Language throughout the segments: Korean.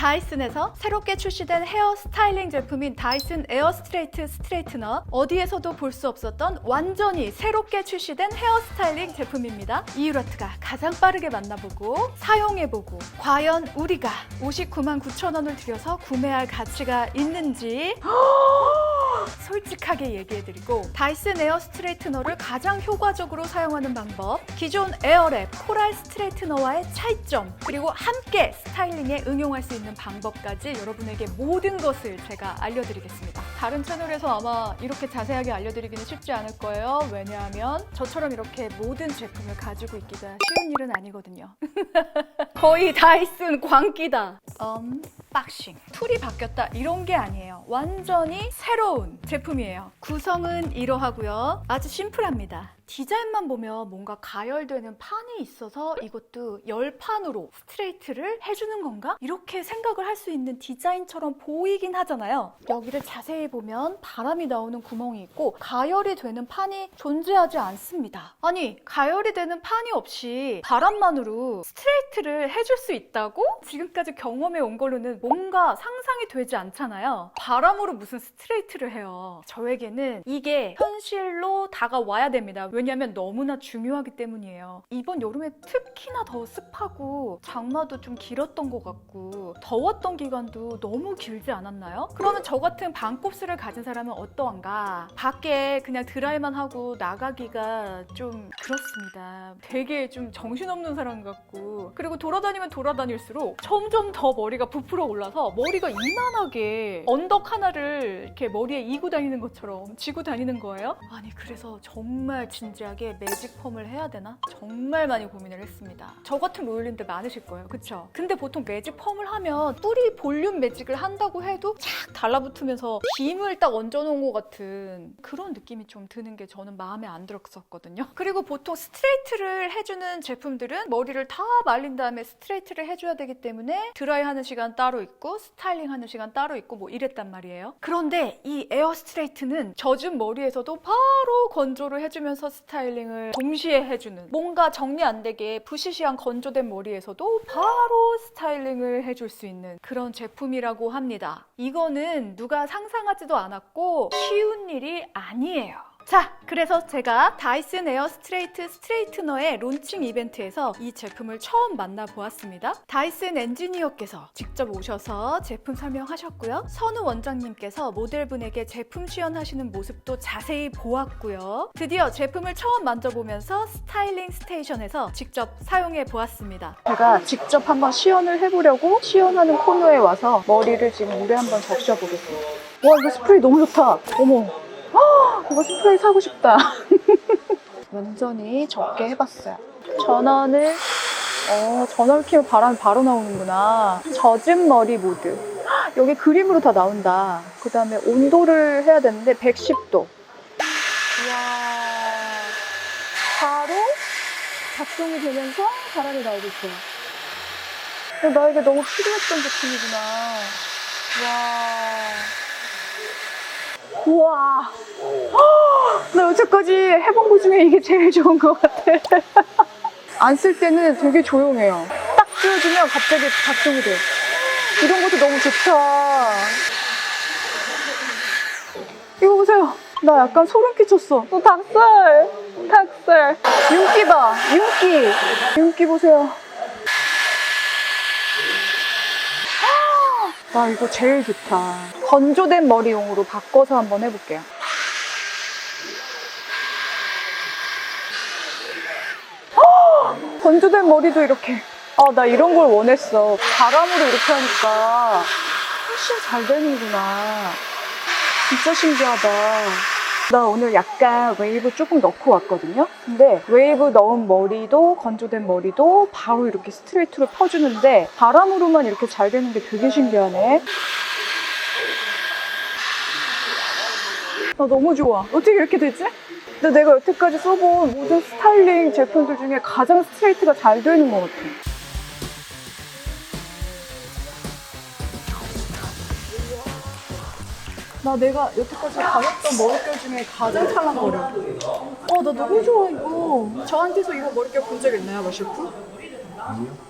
다이슨에서 새롭게 출시된 헤어 스타일링 제품인 다이슨 에어 스트레이트 스트레이트너. 어디에서도 볼 수 없었던 완전히 새롭게 출시된 헤어 스타일링 제품입니다. 이유라트가 가장 빠르게 만나보고 사용해보고 과연 우리가 59만 9천 원을 들여서 구매할 가치가 있는지 솔직하게 얘기해드리고 다이슨 에어 스트레이트너를 가장 효과적으로 사용하는 방법 기존 에어랩 코랄 스트레이트너와의 차이점 그리고 함께 스타일링에 응용할 수 있는 방법까지 여러분에게 모든 것을 제가 알려드리겠습니다. 다른 채널에서 아마 이렇게 자세하게 알려드리기는 쉽지 않을 거예요. 왜냐하면 저처럼 이렇게 모든 제품을 가지고 있기가 쉬운 일은 아니거든요. 거의 다이슨 광기다. 언박싱 툴이 바뀌었다. 이런 게 아니에요 완전히 새로운 제품이에요 구성은 이러하고요 아주 심플합니다 디자인만 보면 뭔가 가열되는 판이 있어서 이것도 열판으로 스트레이트를 해주는 건가? 이렇게 생각을 할 수 있는 디자인처럼 보이긴 하잖아요. 여기를 자세히 보면 바람이 나오는 구멍이 있고 가열이 되는 판이 존재하지 않습니다. 아니, 가열이 되는 판이 없이 바람만으로 스트레이트를 해줄 수 있다고? 지금까지 경험해 온 걸로는 뭔가 상상이 되지 않잖아요. 바람 으로 무슨 스트레이트를 해요. 저에게는 이게 현실로 다가와야 됩니다. 왜냐면 너무나 중요하기 때문이에요. 이번 여름에 특히나 더 습하고 장마도 좀 길었던 것 같고 더웠던 기간도 너무 길지 않았나요? 그러면 저 같은 반곱슬을 가진 사람은 어떠한가? 밖에 그냥 드라이만 하고 나가기가 좀 그렇습니다. 되게 좀 정신없는 사람 같고 그리고 돌아다니면 돌아다닐수록 점점 더 머리가 부풀어 올라서 머리가 이만하게 언덕 하나를 이렇게 머리에 이고 다니는 것처럼 지고 다니는 거예요. 아니 그래서 정말 진지하게 매직 펌을 해야 되나? 정말 많이 고민을 했습니다. 저 같은 로열님들 많으실 거예요. 그쵸? 근데 보통 매직 펌을 하면 뿌리 볼륨 매직을 한다고 해도 착 달라붙으면서 힘을 딱 얹어놓은 것 같은 그런 느낌이 좀 드는 게 저는 마음에 안 들었었거든요. 그리고 보통 스트레이트를 해주는 제품들은 머리를 다 말린 다음에 스트레이트를 해줘야 되기 때문에 드라이 하는 시간 따로 있고 스타일링 하는 시간 따로 있고 뭐 이랬단 말이에요. 그런데 이 에어 스트레이트는 젖은 머리에서도 바로 건조를 해주면서 스타일링을 동시에 해주는 뭔가 정리 안 되게 부시시한 건조된 머리에서도 바로 스타일링을 해줄 수 있는 그런 제품이라고 합니다. 이거는 누가 상상하지도 않았고 쉬운 일이 아니에요. 자, 그래서 제가 다이슨 에어 스트레이트 스트레이트너의 론칭 이벤트에서 이 제품을 처음 만나보았습니다. 다이슨 엔지니어께서 직접 오셔서 제품 설명하셨고요. 선우 원장님께서 모델분에게 제품 시연하시는 모습도 자세히 보았고요. 드디어 제품을 처음 만져보면서 스타일링 스테이션에서 직접 사용해 보았습니다. 제가 직접 한번 시연을 해보려고 시연하는 코너에 와서 머리를 지금 물에 한번 적셔보겠습니다. 와, 이거 스프레이 너무 좋다. 어머. 이거 스프레이 사고 싶다. 완전히 적게 해봤어요. 전원을, 어, 전원을 키면 바람이 바로 나오는구나. 젖은 머리 모드. 여기 그림으로 다 나온다. 그 다음에 온도를 해야 되는데 110도. 이야. 바로 작동이 되면서 바람이 나오고 있어요. 나에게 너무 필요했던 제품이구나. 와. 우와. 나 여태까지 해본 것 중에 이게 제일 좋은 것 같아. 안 쓸 때는 되게 조용해요. 딱 끼워주면 갑자기 작동이 돼. 이런 것도 너무 좋다. 이거 보세요. 나 약간 소름 끼쳤어. 또 닭살. 닭살. 윤기 봐. 윤기. 윤기 보세요. 나 이거 제일 좋다. 건조된 머리용으로 바꿔서 한번 해볼게요. 헉! 건조된 머리도 이렇게. 아, 나 이런 걸 원했어. 바람으로 이렇게 하니까 훨씬 잘 되는구나. 진짜 신기하다. 나 오늘 약간 웨이브 조금 넣고 왔거든요. 근데 웨이브 넣은 머리도 건조된 머리도 바로 이렇게 스트레이트로 펴주는데 바람으로만 이렇게 잘 되는 게 되게 신기하네. 나 너무 좋아. 어떻게 이렇게 되지? 근데 내가 여태까지 써본 모든 스타일링 제품들 중에 가장 스트레이트가 잘 되는 것 같아. 나 내가 여태까지 가졌던 머릿결 중에 가장 찰랑거려. 어, 나 너무 좋아, 이거. 저한테서 이거 머릿결 본 적 있나요, 마셰프? 아니요.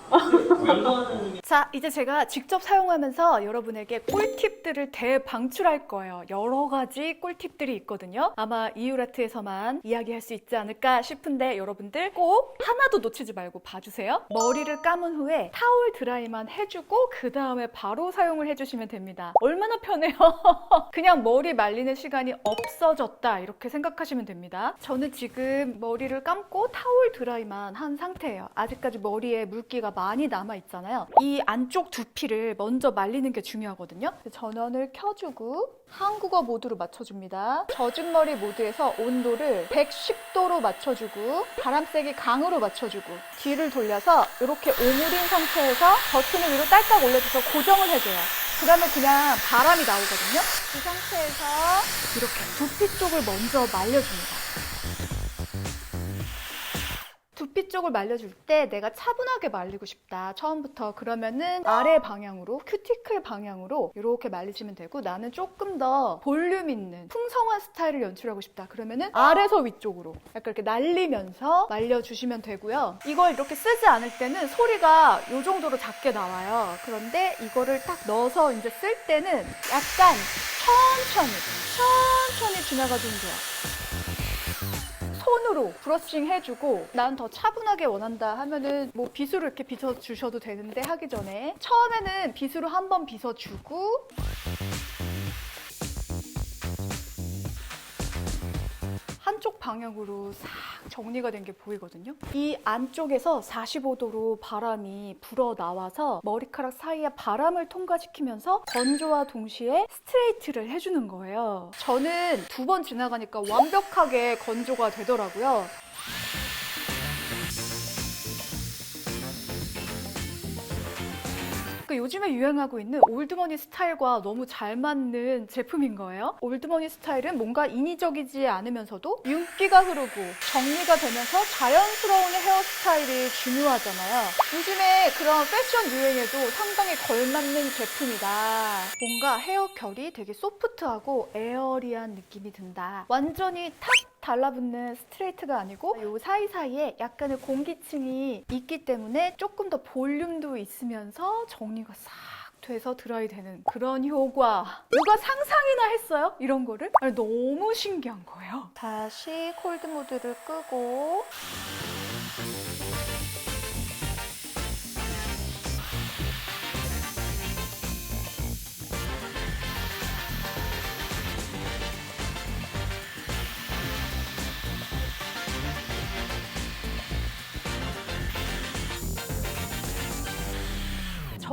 자, 이제 제가 직접 사용하면서 여러분에게 꿀팁들을 대방출할 거예요. 여러 가지 꿀팁들이 있거든요. 아마 이유라트에서만 이야기할 수 있지 않을까 싶은데 여러분들 꼭 하나도 놓치지 말고 봐주세요. 머리를 감은 후에 타올 드라이만 해주고 그 다음에 바로 사용을 해주시면 됩니다. 얼마나 편해요. 그냥 머리 말리는 시간이 없어졌다 이렇게 생각하시면 됩니다. 저는 지금 머리를 감고 타올 드라이만 한 상태예요. 아직까지 머리에 물기가 많이 남아 있잖아요. 이 안쪽 두피를 먼저 말리는 게 중요하거든요. 전원을 켜주고 한국어 모드로 맞춰줍니다. 젖은 머리 모드에서 온도를 110도로 맞춰주고 바람 세기 강으로 맞춰주고 뒤를 돌려서 이렇게 오므린 상태에서 버튼을 위로 딸깍 올려줘서 고정을 해줘요. 그러면 그냥 바람이 나오거든요. 이 상태에서 이렇게 두피 쪽을 먼저 말려줍니다. 두피 쪽을 말려줄 때 내가 차분하게 말리고 싶다. 처음부터 그러면은 아래 방향으로 큐티클 방향으로 이렇게 말리시면 되고 나는 조금 더 볼륨 있는 풍성한 스타일을 연출하고 싶다. 그러면은 아래서 위쪽으로 약간 이렇게 날리면서 말려주시면 되고요. 이걸 이렇게 쓰지 않을 때는 소리가 이 정도로 작게 나와요. 그런데 이거를 딱 넣어서 이제 쓸 때는 약간 천천히 천천히 지나가주면 돼요. 손으로 브러싱 해주고 난 더 차분하게 원한다 하면은 뭐 빗으로 이렇게 빗어 주셔도 되는데 하기 전에 처음에는 빗으로 한번 빗어 주고 한쪽 방향으로 싹 정리가 된 게 보이거든요. 이 안쪽에서 45도로 바람이 불어 나와서 머리카락 사이에 바람을 통과시키면서 건조와 동시에 스트레이트를 해주는 거예요. 저는 두 번 지나가니까 완벽하게 건조가 되더라고요. 그 요즘에 유행하고 있는 올드머니 스타일과 너무 잘 맞는 제품인 거예요. 올드머니 스타일은 뭔가 인위적이지 않으면서도 윤기가 흐르고 정리가 되면서 자연스러운 헤어스타일이 중요하잖아요. 요즘에 그런 패션 유행에도 상당히 걸맞는 제품이다. 뭔가 헤어 결이 되게 소프트하고 에어리한 느낌이 든다. 완전히 탁 달라붙는 스트레이트가 아니고 이 사이사이에 약간의 공기층이 있기 때문에 조금 더 볼륨도 있으면서 정리가 싹 돼서 드라이 되는 그런 효과 누가 상상이나 했어요? 이런 거를? 아니, 너무 신기한 거예요 다시 콜드 모드를 끄고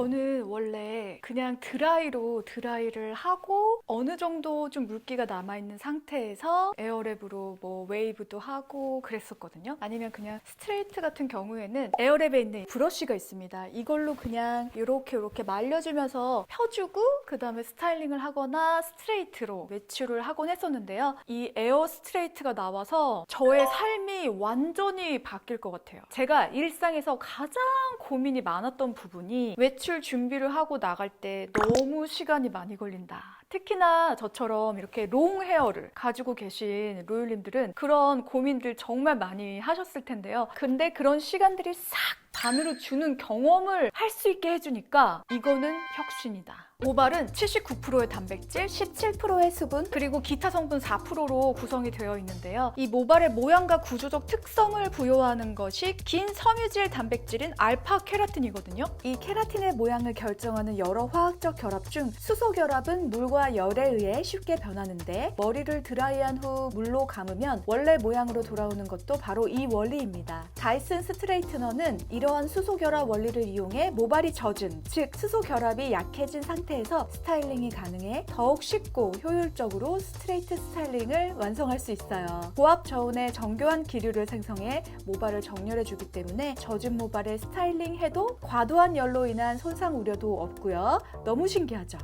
저는 원래 그냥 드라이로 드라이를 하고 어느 정도 좀 물기가 남아있는 상태에서 에어랩으로 뭐 웨이브도 하고 그랬었거든요. 아니면 그냥 스트레이트 같은 경우에는 에어랩에 있는 브러쉬가 있습니다. 이걸로 그냥 이렇게 이렇게 말려주면서 펴주고 그 다음에 스타일링을 하거나 스트레이트로 외출을 하곤 했었는데요. 이 에어 스트레이트가 나와서 저의 삶이 완전히 바뀔 것 같아요. 제가 일상에서 가장 고민이 많았던 부분이 외출 준비를 하고 나갈 때 너무 시간이 많이 걸린다. 특히나 저처럼 이렇게 롱 헤어를 가지고 계신 로율님들은 그런 고민들 정말 많이 하셨을 텐데요. 근데 그런 시간들이 싹 반으로 주는 경험을 할 수 있게 해주니까 이거는 혁신이다. 모발은 79%의 단백질, 17%의 수분, 그리고 기타 성분 4%로 구성이 되어 있는데요. 이 모발의 모양과 구조적 특성을 부여하는 것이 긴 섬유질 단백질인 알파 케라틴이거든요. 이 케라틴의 모양을 결정하는 여러 화학적 결합 중 수소 결합은 물과 열에 의해 쉽게 변하는데 머리를 드라이한 후 물로 감으면 원래 모양으로 돌아오는 것도 바로 이 원리입니다. 다이슨 스트레이트너는 이 러한 수소 결합 원리를 이용해 모발이 젖은, 즉 수소 결합이 약해진 상태에서 스타일링이 가능해 더욱 쉽고 효율적으로 스트레이트 스타일링을 완성할 수 있어요. 고압 저온의 정교한 기류를 생성해 모발을 정렬해주기 때문에 젖은 모발을 스타일링해도 과도한 열로 인한 손상 우려도 없고요. 너무 신기하죠?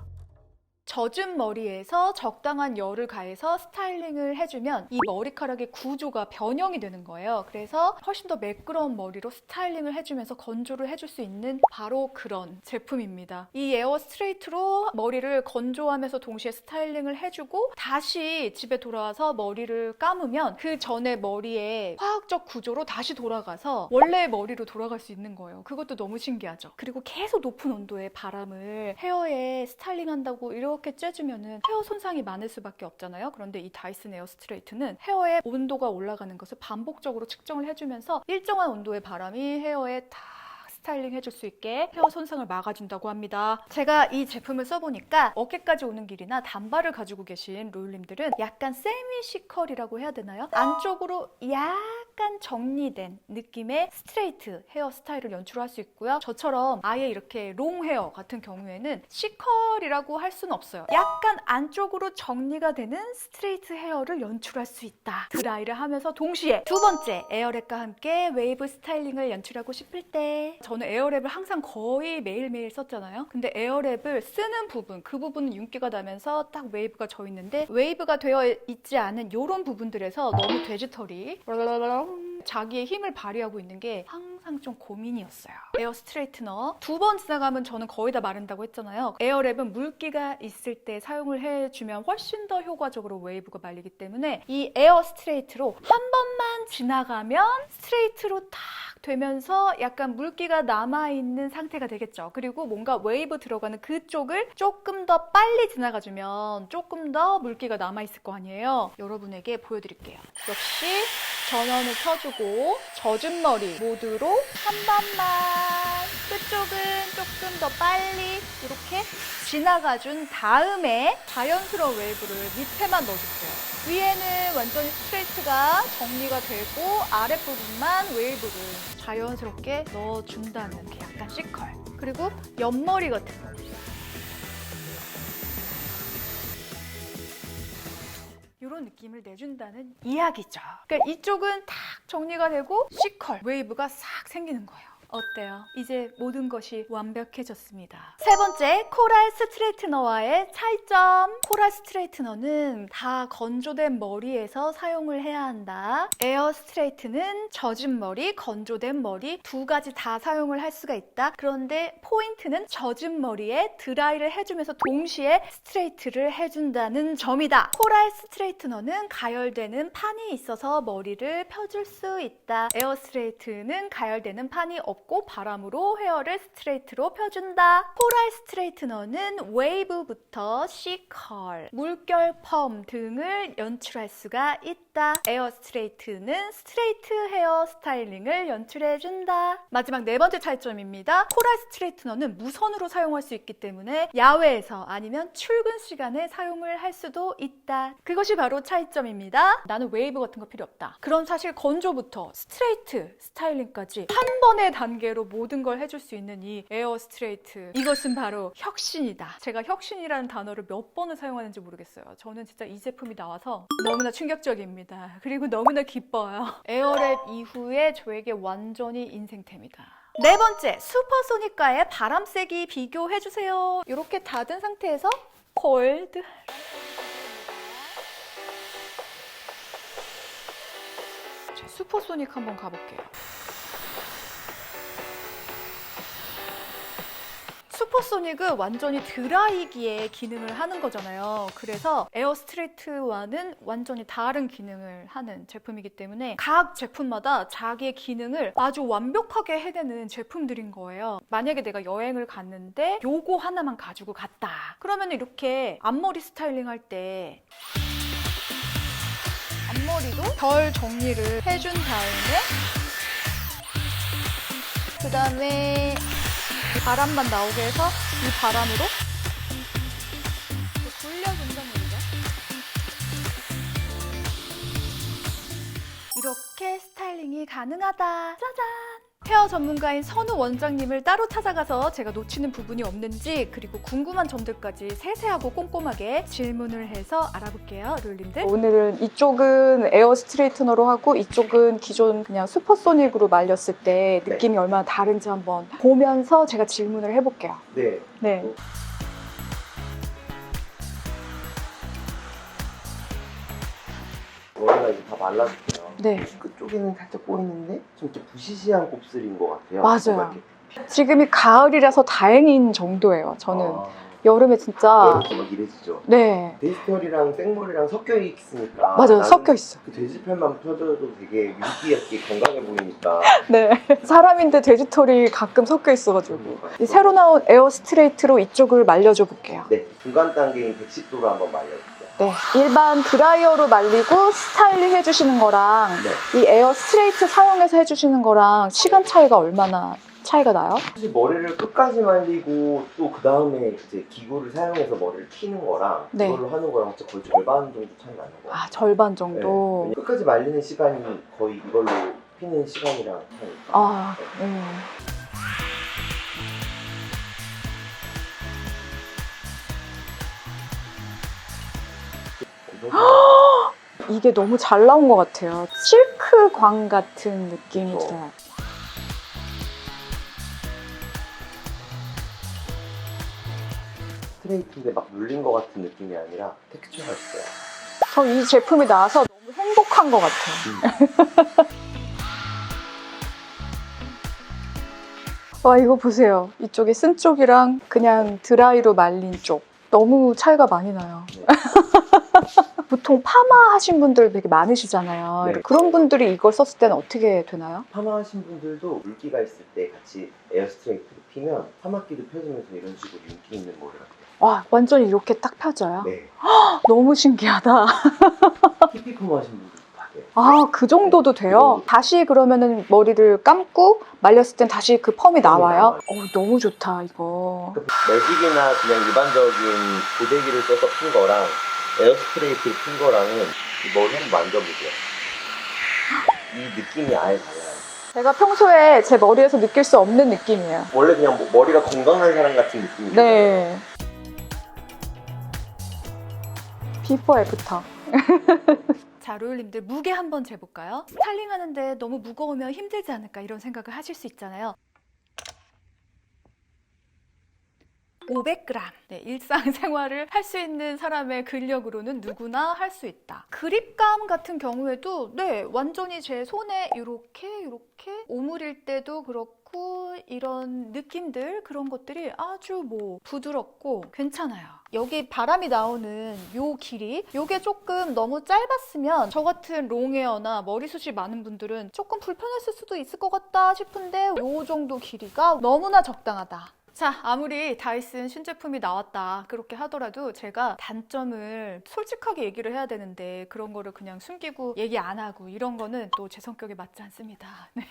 젖은 머리에서 적당한 열을 가해서 스타일링을 해주면 이 머리카락의 구조가 변형이 되는 거예요. 그래서 훨씬 더 매끄러운 머리로 스타일링을 해주면서 건조를 해줄 수 있는 바로 그런 제품입니다. 이 에어 스트레이트로 머리를 건조하면서 동시에 스타일링을 해주고 다시 집에 돌아와서 머리를 감으면 그 전에 머리의 화학적 구조로 다시 돌아가서 원래의 머리로 돌아갈 수 있는 거예요. 그것도 너무 신기하죠. 그리고 계속 높은 온도의 바람을 헤어에 스타일링 한다고 이렇게 쬐주면은 헤어 손상이 많을 수밖에 없잖아요. 그런데 이 다이슨 에어 스트레이트는 헤어의 온도가 올라가는 것을 반복적으로 측정을 해주면서 일정한 온도의 바람이 헤어에 다 스타일링 해줄 수 있게 헤어 손상을 막아준다고 합니다. 제가 이 제품을 써보니까 어깨까지 오는 길이나 단발을 가지고 계신 롤님들은 약간 세미 시컬이라고 해야 되나요? 안쪽으로 약 간 정리된 느낌의 스트레이트 헤어 스타일을 연출할 수 있고요. 저처럼 아예 이렇게 롱 헤어 같은 경우에는 시컬이라고 할 수는 없어요. 약간 안쪽으로 정리가 되는 스트레이트 헤어를 연출할 수 있다. 드라이를 하면서 동시에 두 번째 에어랩과 함께 웨이브 스타일링을 연출하고 싶을 때 저는 에어랩을 항상 거의 매일매일 썼잖아요. 근데 에어랩을 쓰는 부분, 그 부분은 윤기가 나면서 딱 웨이브가 져 있는데 웨이브가 되어 있지 않은 이런 부분들에서 너무 돼지털이 자기의 힘을 발휘하고 있는 게 항상 좀 고민이었어요. 에어 스트레이트너 두 번 지나가면 저는 거의 다 마른다고 했잖아요. 에어랩은 물기가 있을 때 사용을 해주면 훨씬 더 효과적으로 웨이브가 말리기 때문에 이 에어 스트레이트로 한 번만 지나가면 스트레이트로 탁 되면서 약간 물기가 남아있는 상태가 되겠죠. 그리고 뭔가 웨이브 들어가는 그쪽을 조금 더 빨리 지나가주면 조금 더 물기가 남아있을 거 아니에요. 여러분에게 보여드릴게요. 역시 전원을 켜주고 젖은 머리 모드로 한 번만 끝쪽은 조금 더 빨리 이렇게 지나가준 다음에 자연스러운 웨이브를 밑에만 넣어줄게요. 위에는 완전히 스트레이트가 정리가 되고 아랫부분만 웨이브를 자연스럽게 넣어준다는 게 약간 시컬. 그리고 옆머리 같은 거. 이런 느낌을 내준다는 이야기죠. 그러니까 이쪽은 탁 정리가 되고 시컬 웨이브가 싹 생기는 거예요. 어때요? 이제 모든 것이 완벽해졌습니다. 세 번째, 코랄 스트레이트너와의 차이점. 코랄 스트레이트너는 다 건조된 머리에서 사용을 해야 한다. 에어 스트레이트는 젖은 머리, 건조된 머리 두 가지 다 사용을 할 수가 있다. 그런데 포인트는 젖은 머리에 드라이를 해주면서 동시에 스트레이트를 해준다는 점이다. 코랄 스트레이트너는 가열되는 판이 있어서 머리를 펴줄 수 있다. 에어 스트레이트는 가열되는 판이 없고 바람으로 헤어를 스트레이트로 펴준다. 코랄 스트레이트너는 웨이브부터 C컬, 물결 펌 등을 연출할 수가 있다. 에어 스트레이트는 스트레이트 헤어 스타일링을 연출해준다. 마지막 네 번째 차이점입니다. 코랄 스트레이트너는 무선으로 사용할 수 있기 때문에 야외에서 아니면 출근 시간에 사용을 할 수도 있다. 그것이 바로 차이점입니다. 나는 웨이브 같은 거 필요 없다. 그럼 사실 건조부터 스트레이트 스타일링까지 한 번의 단계로 모든 걸 해줄 수 있는 이 에어 스트레이트. 이것은 바로 혁신이다. 제가 혁신이라는 단어를 몇 번을 사용하는지 모르겠어요. 저는 진짜 이 제품이 나와서 너무나 충격적입니다. 그리고 너무나 기뻐요. 에어랩 이후에 저에게 완전히 인생템이다. 네 번째, 슈퍼소닉과의 바람 세기 비교해주세요. 이렇게 닫은 상태에서 콜드. 자, 슈퍼소닉 한번 가볼게요. 슈퍼소닉은 완전히 드라이기의 기능을 하는 거잖아요. 그래서 에어 스트레이트와는 완전히 다른 기능을 하는 제품이기 때문에 각 제품마다 자기의 기능을 아주 완벽하게 해내는 제품들인 거예요. 만약에 내가 여행을 갔는데 요거 하나만 가지고 갔다. 그러면 이렇게 앞머리 스타일링 할 때 앞머리도 덜 정리를 해준 다음에 그 다음에 바람만 나오게 해서 이 바람으로 굴려준다는 얘기죠. 이렇게 스타일링이 가능하다. 짜잔! 헤어 전문가인 선우 원장님을 따로 찾아가서 제가 놓치는 부분이 없는지 그리고 궁금한 점들까지 세세하고 꼼꼼하게 질문을 해서 알아볼게요, 롤님들. 오늘은 이쪽은 에어 스트레이트너로 하고 이쪽은 기존 그냥 슈퍼소닉으로 말렸을 때 네. 느낌이 얼마나 다른지 한번 보면서 제가 질문을 해볼게요. 네. 네. 머리가 이제 다 말라줄게요. 네. 끝쪽에는 살짝 보이는데 좀 이렇게 부시시한 곱슬인 것 같아요. 맞아요. 뭔가 지금이 가을이라서 다행인 정도예요. 저는 아, 여름에 진짜 이렇게 막 이래지죠. 네 데이스털이랑 생머리랑 섞여 있으니까 맞아요 나는 섞여 있어. 그 돼지털만 펴줘도 되게 윤기있게 건강해 보이니까 네 사람인데 돼지털이 가끔 섞여 있어가지고 이 새로 나온 에어 스트레이트로 이쪽을 말려줘 볼게요. 네 중간 단계인 110도로 한번 말려줄게요. 네 일반 드라이어로 말리고 스타일링 해주시는 거랑 네. 이 에어 스트레이트 사용해서 해주시는 거랑 시간 차이가 얼마나 차이가 나요? 사실 머리를 끝까지 말리고 또 그 다음에 이제 기구를 사용해서 머리를 피는 거랑 네. 그걸로 하는 거랑 진짜 거의 절반 정도 차이 나는 거예요. 아 절반 네. 정도. 왜냐면 끝까지 말리는 시간이 거의 이걸로 피는 시간이랑 차이니까. 아 음. 이게 너무 잘 나온 것 같아요. 실크 광 같은 느낌이 어. 들어요. 스트레이트인데 막 눌린 것 같은 느낌이 아니라 텍스처가 있어요. 저 이 제품이 나와서 너무 행복한 것 같아요. 와 이거 보세요. 이쪽에 쓴 쪽이랑 그냥 드라이로 말린 쪽 너무 차이가 많이 나요. 네. 보통 파마 하신 분들 되게 많으시잖아요. 네. 그런 분들이 이걸 썼을 때는 어떻게 되나요? 파마하신 분들도 물기가 있을 때 같이 에어 스트레이트를 피면 파마기도 펴지면서 이런 식으로 윤기 있는 돼요. 와 완전히 이렇게 딱 펴져요. 네. 너무 신기하다. 히피 파마 하신 분들도 다 돼요. 아 그 정도도 돼요. 그 정도. 다시 그러면은 머리를 감고 말렸을 땐 다시 그 펌이 나와요. 나와요. 어 너무 좋다 이거. 그러니까 매직이나 그냥 일반적인 고데기를 써서 핀 거랑 에어 스트레이트를 핀 거랑은 이 머리 한번 만져보세요. 이 느낌이 아예 달라요. 제가 평소에 제 머리에서 느낄 수 없는 느낌이에요. 원래 그냥 뭐 머리가 건강한 사람 같은 느낌이에요. 네. 비포 애프터. 자, 로율님들 무게 한번 재볼까요? 스타일링 하는데 너무 무거우면 힘들지 않을까 이런 생각을 하실 수 있잖아요. 500g. 네, 일상생활을 할 수 있는 사람의 근력으로는 누구나 할 수 있다. 그립감 같은 경우에도 네, 완전히 제 손에 이렇게 이렇게 오므릴 때도 그렇고 이런 느낌들 그런 것들이 아주 뭐 부드럽고 괜찮아요. 여기 바람이 나오는 요 길이 요게 조금 너무 짧았으면 저 같은 롱헤어나 머리숱이 많은 분들은 조금 불편했을 수도 있을 것 같다 싶은데 요 정도 길이가 너무나 적당하다. 자, 아무리 다이슨 신제품이 나왔다 그렇게 하더라도 제가 단점을 솔직하게 얘기를 해야 되는데 그런 거를 그냥 숨기고 얘기 안 하고 이런 거는 또 제 성격에 맞지 않습니다. 네.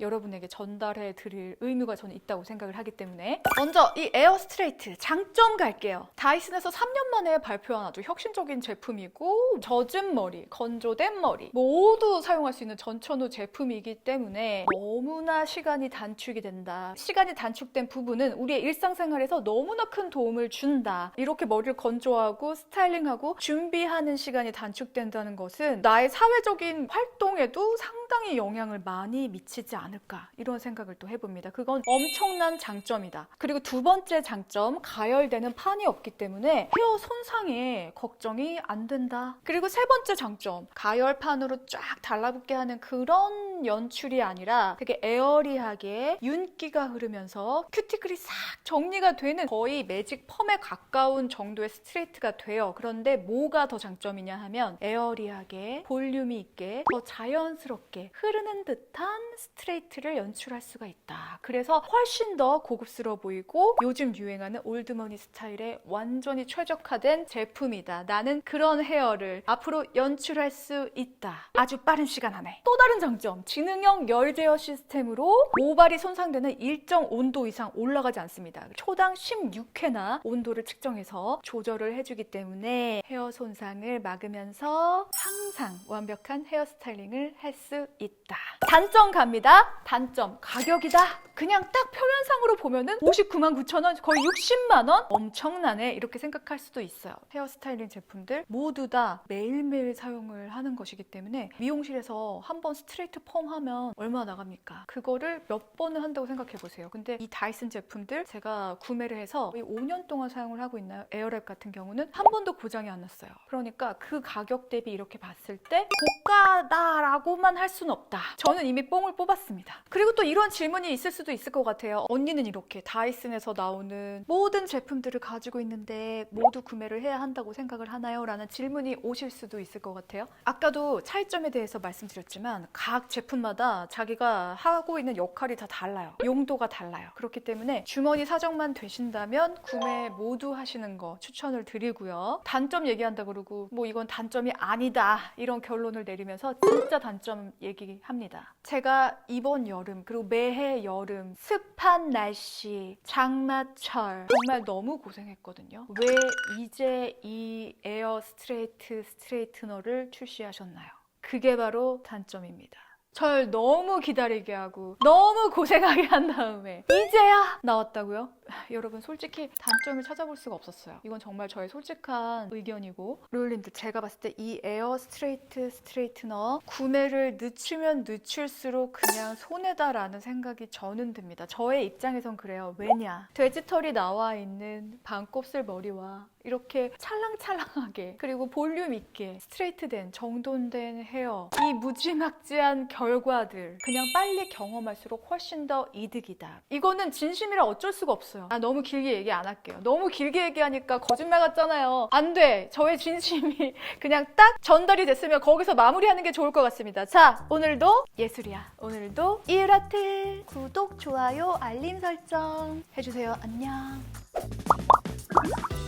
여러분에게 전달해 드릴 의무가 저는 있다고 생각을 하기 때문에 먼저 이 에어 스트레이트 장점 갈게요. 다이슨에서 3년 만에 발표한 아주 혁신적인 제품이고 젖은 머리, 건조된 머리 모두 사용할 수 있는 전천후 제품이기 때문에 너무나 시간이 단축이 된다. 시간이 단축된 부분 은 우리의 일상생활에서 너무나 큰 도움을 준다. 이렇게 머리를 건조하고 스타일링하고 준비하는 시간이 단축된다는 것은 나의 사회적인 활동에도 상당히 영향을 많이 미치지 않을까 이런 생각을 또 해봅니다. 그건 엄청난 장점이다. 그리고 두 번째 장점 가열되는 판이 없기 때문에 헤어 손상에 걱정이 안 된다. 그리고 세 번째 장점 가열판으로 쫙 달라붙게 하는 그런 연출이 아니라 되게 에어리하게 윤기가 흐르면서 큐티클이 싹 정리가 되는 거의 매직 펌에 가까운 정도의 스트레이트가 돼요. 그런데 뭐가 더 장점이냐 하면 에어리하게 볼륨이 있게 더 자연스럽게 흐르는 듯한 스트레이트를 연출할 수가 있다. 그래서 훨씬 더 고급스러워 보이고 요즘 유행하는 올드머니 스타일에 완전히 최적화된 제품이다. 나는 그런 헤어를 앞으로 연출할 수 있다. 아주 빠른 시간 안에. 또 다른 장점, 지능형 열 제어 시스템으로 모발이 손상되는 일정 온도 이상 올라가지 않습니다. 초당 16회나 온도를 측정해서 조절을 해주기 때문에 헤어 손상을 막으면서 항상 완벽한 헤어 스타일링을 할 수수 있다. 단점 갑니다. 단점 가격이다. 그냥 딱 표면상으로 보면은 59만 9천 원, 거의 60만 원? 엄청나네. 이렇게 생각할 수도 있어요. 헤어 스타일링 제품들 모두 다 매일매일 사용을 하는 것이기 때문에 미용실에서 한 번 스트레이트 펌 하면 얼마 나갑니까? 그거를 몇 번을 한다고 생각해 보세요. 근데 이 다이슨 제품들 제가 구매를 해서 거의 5년 동안 사용을 하고 있나요? 에어랩 같은 경우는 한 번도 고장이 안 났어요. 그러니까 그 가격 대비 이렇게 봤을 때 고가다라고만 할 수는 없다. 저는 이미 뽕을 뽑았습니다. 그리고 또 이런 질문이 있을 수도 있을 것 같아요. 언니는 이렇게 다이슨에서 나오는 모든 제품들을 가지고 있는데 모두 구매를 해야 한다고 생각을 하나요? 라는 질문이 오실 수도 있을 것 같아요. 아까도 차이점에 대해서 말씀드렸지만 각 제품마다 자기가 하고 있는 역할이 다 달라요. 용도가 달라요. 그렇기 때문에 주머니 사정만 되신다면 구매 모두 하시는 거 추천을 드리고요. 단점 얘기한다 그러고 뭐 이건 단점이 아니다 이런 결론을 내리면서 진짜 단점 얘기합니다. 제가 이번 여름 그리고 매해 여름 습한 날씨 장마철 정말 너무 고생했거든요. 왜 이제 이 에어 스트레이트 스트레이트너를 출시하셨나요? 그게 바로 단점입니다. 절 너무 기다리게 하고 너무 고생하게 한 다음에 이제야 나왔다고요? 여러분 솔직히 단점을 찾아볼 수가 없었어요. 이건 정말 저의 솔직한 의견이고 롤님들 제가 봤을 때 이 에어 스트레이트 스트레이트너 구매를 늦추면 늦출수록 그냥 손해다라는 생각이 저는 듭니다. 저의 입장에선 그래요. 왜냐? 돼지털이 나와 있는 반곱슬 머리와 이렇게 찰랑찰랑하게 그리고 볼륨 있게 스트레이트된 정돈된 헤어 이 무지막지한 결과들 그냥 빨리 경험할수록 훨씬 더 이득이다 이거는 진심이라 어쩔 수가 없어 요. 아 너무 길게 얘기 안 할게요. 너무 길게 얘기하니까 거짓말 같잖아요. 안 돼. 저의 진심이 그냥 딱 전달이 됐으면 거기서 마무리하는 게 좋을 것 같습니다. 자 오늘도 예술이야. 오늘도 이유라트. 구독 좋아요 알림 설정 해주세요. 안녕.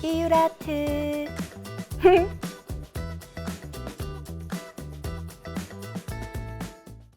이유라트